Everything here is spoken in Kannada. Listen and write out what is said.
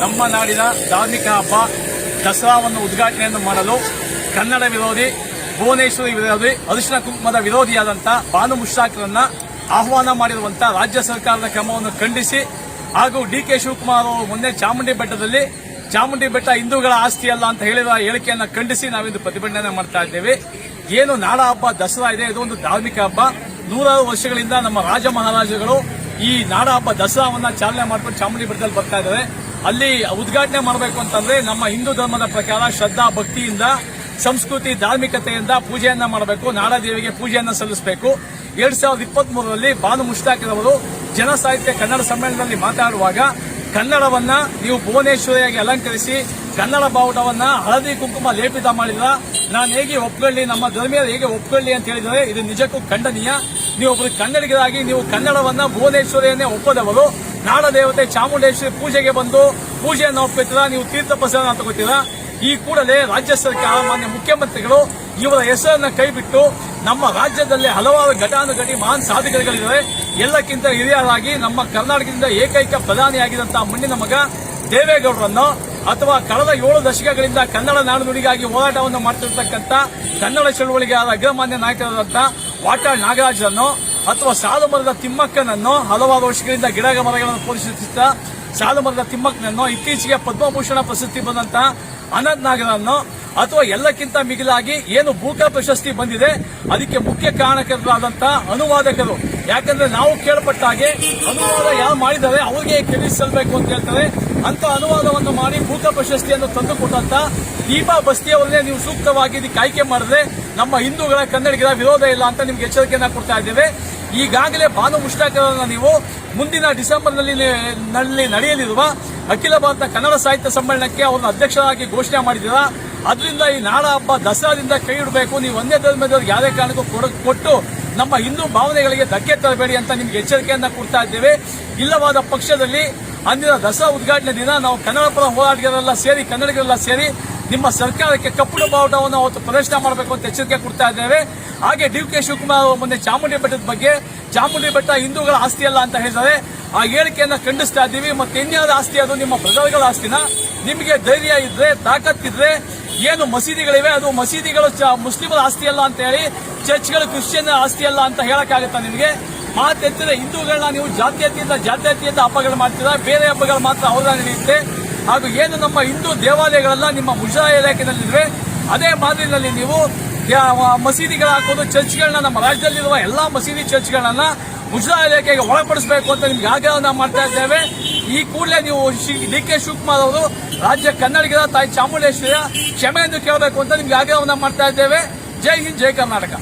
ನಮ್ಮ ನಾಡಿನ ಧಾರ್ಮಿಕ ಹಬ್ಬ ದಸರಾವನ್ನು ಉದ್ಘಾಟನೆಯನ್ನು ಮಾಡಲು ಕನ್ನಡ ವಿರೋಧಿ, ಭುವನೇಶ್ವರಿ ವಿರೋಧಿ ಅರಿಶಿನ ಕುಂಕುಮದ ವಿರೋಧಿಯಾದಂಥ ಬಾನು ಮುಷ್ತಾಕ್ರನ್ನ ಆಹ್ವಾನ ಮಾಡಿರುವಂತಹ ರಾಜ್ಯ ಸರ್ಕಾರದ ಕ್ರಮವನ್ನು ಖಂಡಿಸಿ ಹಾಗೂ ಡಿ ಕೆ ಶಿವಕುಮಾರ್ ಅವರು ಮೊನ್ನೆ ಚಾಮುಂಡಿ ಬೆಟ್ಟದಲ್ಲಿ, ಚಾಮುಂಡಿ ಬೆಟ್ಟ ಹಿಂದೂಗಳ ಆಸ್ತಿ ಅಲ್ಲ ಅಂತ ಹೇಳಿದ ಹೇಳಿಕೆಯನ್ನು ಖಂಡಿಸಿ ನಾವಿಂದು ಪ್ರತಿಭಟನೆ ಮಾಡ್ತಾ ಇದ್ದೇವೆ. ಏನು ನಾಡ ಹಬ್ಬ, ದಸರಾ ಇದೆ ಇದೊಂದು ಧಾರ್ಮಿಕ ಹಬ್ಬ. ನೂರಾರು ವರ್ಷಗಳಿಂದ ನಮ್ಮ ರಾಜ ಮಹಾರಾಜಗಳು ಈ ನಾಡ ಹಬ್ಬ, ದಸರಾವನ್ನ ಚಾಲನೆ ಮಾಡ್ಕೊಂಡು ಚಾಮುಂಡಿ ಬೆಟ್ಟದಲ್ಲಿ ಬರ್ತಾ ಇದ್ದಾರೆ. ಅಲ್ಲಿ ಉದ್ಘಾಟನೆ ಮಾಡಬೇಕು ಅಂತಂದ್ರೆ ನಮ್ಮ ಹಿಂದೂ ಧರ್ಮದ ಪ್ರಕಾರ ಶ್ರದ್ಧಾ ಭಕ್ತಿಯಿಂದ, ಸಂಸ್ಕೃತಿ ಧಾರ್ಮಿಕತೆಯಿಂದ ಪೂಜೆಯನ್ನ ಮಾಡಬೇಕು, ನಾಡದೇವಿಗೆ ಪೂಜೆಯನ್ನ ಸಲ್ಲಿಸಬೇಕು. ಎರಡ್ ಸಾವಿರದ ಇಪ್ಪತ್ತ್ ಮೂರರಲ್ಲಿ ಬಾನು ಮುಷ್ತಾಕಿರವರು ಜನ ಸಾಹಿತ್ಯ ಕನ್ನಡ ಸಮ್ಮೇಳನದಲ್ಲಿ ಮಾತಾಡುವಾಗ, ಕನ್ನಡವನ್ನ ನೀವು ಭುವನೇಶ್ವರಿಯಾಗಿ ಅಲಂಕರಿಸಿ, ಕನ್ನಡ ಬಾವುಟವನ್ನ ಹಳದಿ ಕುಂಕುಮ ಲೇಪಿತ ಮಾಡಿದ್ರ, ನಾನು ಹೇಗೆ ಒಪ್ಕೊಳ್ಳಿ, ನಮ್ಮ ಧರ್ಮೀಯರು ಹೇಗೆ ಒಪ್ಕೊಳ್ಳಿ ಅಂತ ಹೇಳಿದರೆ, ಇದು ನಿಜಕ್ಕೂ ಖಂಡನೀಯ. ನೀವು ಒಬ್ಬರು ಕನ್ನಡಿಗರಾಗಿ ನೀವು ಕನ್ನಡವನ್ನ ಭುವನೇಶ್ವರಿಯನ್ನೇ ಒಪ್ಪದವರು. ನಾಡ ದೇವತೆ ಚಾಮುಂಡೇಶ್ವರಿ ಪೂಜೆಗೆ ಬಂದು ಪೂಜೆಯನ್ನು ಒಪ್ಪಿರ್ತೀರಾ? ನೀವು ತೀರ್ಥ ಪ್ರಸಾದ ತಗೋತೀರಾ ಈ ಕೂಡಲೇ ರಾಜ್ಯ ಸರ್ಕಾರ, ಮಾನ್ಯ ಮುಖ್ಯಮಂತ್ರಿಗಳು ಇವರ ಹೆಸರನ್ನ ಕೈಬಿಟ್ಟು ನಮ್ಮ ರಾಜ್ಯದಲ್ಲಿ ಹಲವಾರು ಘಟಾನುಘಟಿ ಮಹಾನ್ ಸಾಧಕರುಗಳಿದ್ದಾರೆ. ಎಲ್ಲಕ್ಕಿಂತ ಹಿರಿಯರಾಗಿ ನಮ್ಮ ಕರ್ನಾಟಕದಿಂದ ಏಕೈಕ ಪ್ರಧಾನಿಯಾಗಿದ್ದಂತಹ ಮಣ್ಣಿನ ಮಗ ದೇವೇಗೌಡರನ್ನು ಅಥವಾ ಕಳೆದ ಏಳು ದಶಕಗಳಿಂದ ಕನ್ನಡ ನಾಡು ನುಡಿಗಾಗಿ ಹೋರಾಟವನ್ನು ಮಾಡ್ತಿರ್ತಕ್ಕಂಥ ಕನ್ನಡ ಚಳುವಳಿಗೆ ಅಗ್ರಮಾನ್ಯ ನಾಯಕರಾದಂಥ ವಾಟಾಳ್ ನಾಗರಾಜರನ್ನು ಅಥವಾ ಸಾಲು ಮರದ ತಿಮ್ಮಕ್ಕನನ್ನು ಹಲವಾರು ವರ್ಷಗಳಿಂದ ಗಿಡ ಮರಗಳನ್ನು ಪೋಷಿಸುತ್ತಾ ಸಾಲು ಮರದ ತಿಮ್ಮಕ್ಕನನ್ನು ಇತ್ತೀಚೆಗೆ ಪದ್ಮಭೂಷಣ ಪ್ರಶಸ್ತಿ ಬಂದಂತಹ ಅನಂತ್ ನಾಗರನ್ನು ಅಥವಾ ಎಲ್ಲಕ್ಕಿಂತ ಮಿಗಿಲಾಗಿ ಏನು ಭೂಕ ಪ್ರಶಸ್ತಿ ಬಂದಿದೆ, ಅದಕ್ಕೆ ಮುಖ್ಯ ಕಾರಣಕರ್ತರಾದಂತಹ ಅನುವಾದಕರು. ಯಾಕಂದ್ರೆ ನಾವು ಕೇಳಪಟ್ಟ ಹಾಗೆ ಅನುವಾದ ಯಾರು ಮಾಡಿದ್ದಾರೆ, ಅವರಿಗೆ ಕ್ರೆಡಿಟ್ ಸಲ್ಲಬೇಕು ಅಂತ ಹೇಳ್ತಾರೆ. ಅಂತ ಅನುವಾದವನ್ನು ಮಾಡಿ ಭೂತ ಪ್ರಶಸ್ತಿಯನ್ನು ತಂದುಕೊಟ್ಟಂತ ದೀಪಾ ಬಸ್ತಿಯವರನ್ನೇ ನೀವು ಸೂಕ್ತವಾಗಿ ಇದಕ್ಕೆ ಆಯ್ಕೆ ಮಾಡಿದ್ರೆ ನಮ್ಮ ಹಿಂದೂಗಳ ಕನ್ನಡಿಗರ ವಿರೋಧ ಇಲ್ಲ ಅಂತ ನಿಮ್ಗೆ ಎಚ್ಚರಿಕೆಯನ್ನು ಕೊಡ್ತಾ ಇದ್ದೇವೆ. ಈಗಾಗಲೇ ಭಾನು ಮುಷ್ಟಾಕರನ್ನ ನೀವು ಮುಂದಿನ ಡಿಸೆಂಬರ್ನಲ್ಲಿ ನಲ್ಲಿ ನಡೆಯಲಿರುವ ಅಖಿಲ ಭಾರತ ಕನ್ನಡ ಸಾಹಿತ್ಯ ಸಮ್ಮೇಳನಕ್ಕೆ ಅವರನ್ನು ಅಧ್ಯಕ್ಷರಾಗಿ ಘೋಷಣೆ ಮಾಡಿದ್ದೀರಾ? ಅದರಿಂದ ಈ ನಾಡ ಹಬ್ಬ ದಸರಾದಿಂದ ಕೈ ಇಡಬೇಕು. ನೀವು ಒಂದೇ ಧರ್ಮದವ್ರಿಗೆ ಯಾವುದೇ ಕಾರಣಕ್ಕೂ ಕೊಟ್ಟು ನಮ್ಮ ಹಿಂದೂ ಭಾವನೆಗಳಿಗೆ ಧಕ್ಕೆ ತರಬೇಡಿ ಅಂತ ನಿಮ್ಗೆ ಎಚ್ಚರಿಕೆಯನ್ನ ಕೊಡ್ತಾ ಇದ್ದೇವೆ. ಇಲ್ಲವಾದ ಪಕ್ಷದಲ್ಲಿ ಅಂದಿನ ದಸರಾ ಉದ್ಘಾಟನೆ ದಿನ ನಾವು ಕನ್ನಡ ಪರ ಹೋರಾಟಗಾರರೆಲ್ಲ ಸೇರಿ, ಕನ್ನಡಿಗರೆಲ್ಲ ಸೇರಿ ನಿಮ್ಮ ಸರ್ಕಾರಕ್ಕೆ ಕಪ್ಪು ಬಾವುಟವನ್ನು ಅವತ್ತು ಪ್ರದರ್ಶನ ಮಾಡಬೇಕು ಅಂತ ಎಚ್ಚರಿಕೆ ಕೊಡ್ತಾ ಇದ್ದೇವೆ. ಹಾಗೆ ಡಿ ಕೆ ಶಿವಕುಮಾರ್ ಅವರು ಮೊನ್ನೆ ಚಾಮುಂಡಿ ಬೆಟ್ಟದ ಬಗ್ಗೆ, ಚಾಮುಂಡಿ ಬೆಟ್ಟ ಹಿಂದೂಗಳ ಆಸ್ತಿ ಅಲ್ಲ ಅಂತ ಹೇಳಿದ್ದಾರೆ. ಆ ಹೇಳಿಕೆಯನ್ನು ಖಂಡಿಸ್ತಾ ಇದ್ದೀವಿ. ಮತ್ತೆ ಇನ್ಯಾವ ಆಸ್ತಿ? ಅದು ನಿಮ್ಮ ಪ್ರಜೆಗಳ ಆಸ್ತಿನ? ನಿಮಗೆ ಧೈರ್ಯ ಇದ್ರೆ, ತಾಕತ್ತಿದ್ರೆ ಏನು ಮಸೀದಿಗಳಿವೆ? ಅದು ಮಸೀದಿಗಳು ಮುಸ್ಲಿಮರ ಆಸ್ತಿ ಅಲ್ಲ ಅಂತ ಹೇಳಿ ಚರ್ಚ್ಗಳು ಕ್ರಿಶ್ಚಿಯನ್ ಆಸ್ತಿ ಅಲ್ಲ ಅಂತ ಹೇಳಕ್ಕಾಗತ್ತಾ ನಿಮಗೆ? ಮಾತೆತ್ತಿದ್ರೆ ಹಿಂದೂಗಳನ್ನ ನೀವು ಜಾತ್ಯತೀತ ಜಾತ್ಯತೀತ ಹಬ್ಬಗಳು ಮಾಡ್ತೀರಾ? ಬೇರೆ ಹಬ್ಬಗಳು ಮಾತ್ರ ಅವರ ನಡೆಯುತ್ತೆ ಹಾಗೂ ಏನು ನಮ್ಮ ಹಿಂದೂ ದೇವಾಲಯಗಳೆಲ್ಲ, ನಿಮ್ಮ ಮುಜರಾಯಿ ಇಲಾಖೆನಲ್ಲಿವೆ ಅದೇ ಮಾದರಿನಲ್ಲಿ ನೀವು ಮಸೀದಿಗಳ ಹಾಕೋದು ಚರ್ಚ್ಗಳನ್ನ ನಮ್ಮ ರಾಜ್ಯದಲ್ಲಿರುವ ಎಲ್ಲಾ ಮಸೀದಿ ಚರ್ಚ್ಗಳನ್ನ ಮುಜರಾಯಿ ಇಲಾಖೆಗೆ ಒಳಪಡಿಸಬೇಕು ಅಂತ ನಿಮ್ಗೆ ಆಗ್ರಹವನ್ನ ಮಾಡ್ತಾ ಇದ್ದೇವೆ. ಈ ಕೂಡಲೇ ನೀವು ಡಿ ಕೆ ಶಿವಕುಮಾರ್ ಅವರು ರಾಜ್ಯ ಕನ್ನಡಿಗರ ತಾಯಿ ಚಾಮುಂಡೇಶ್ವರಿಯ ಕ್ಷಮೆಯನ್ನು ಕೇಳಬೇಕು ಅಂತ ನಿಮ್ಗೆ ಆಗ್ರಹವನ್ನ ಮಾಡ್ತಾ ಇದ್ದೇವೆ. ಜೈ ಹಿಂದ್, ಜೈ ಕರ್ನಾಟಕ.